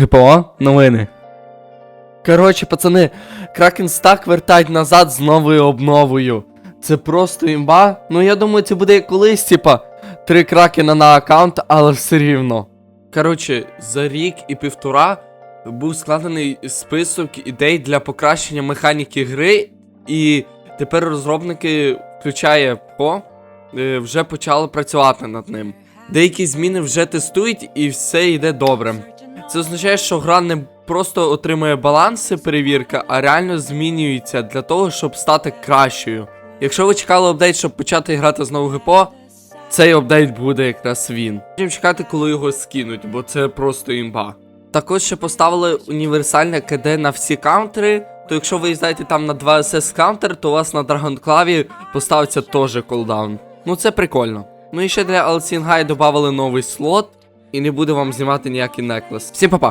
ГПО, новини. Коротше, пацани, Кракен Стак вертають назад з новою обновою. Це просто імба. Ну я думаю, це буде колись, типа, три кракена на аккаунт, але все рівно. Коротше, за рік і півтора був складений список ідей для покращення механіки гри, і тепер розробники, включає ПО, е, вже почали працювати над ним. Деякі зміни вже тестують і все йде добре. Це означає, що гра не просто отримує баланси перевірка, а реально змінюється для того, щоб стати кращою. Якщо ви чекали апдейт, щоб почати грати знову ГПО, цей апдейт буде якраз він. Будемо чекати, коли його скинуть, бо це просто імба. Також ще поставили універсальне КД на всі каунтери. То якщо ви їздаєте там на 2 SS каунтер, то у вас на Драгонклаві поставиться теж колдаун. Ну це прикольно. Ну і ще для Алсінгай додали новий слот, і не буду вам знімати ніякий неклес. Всім па-па!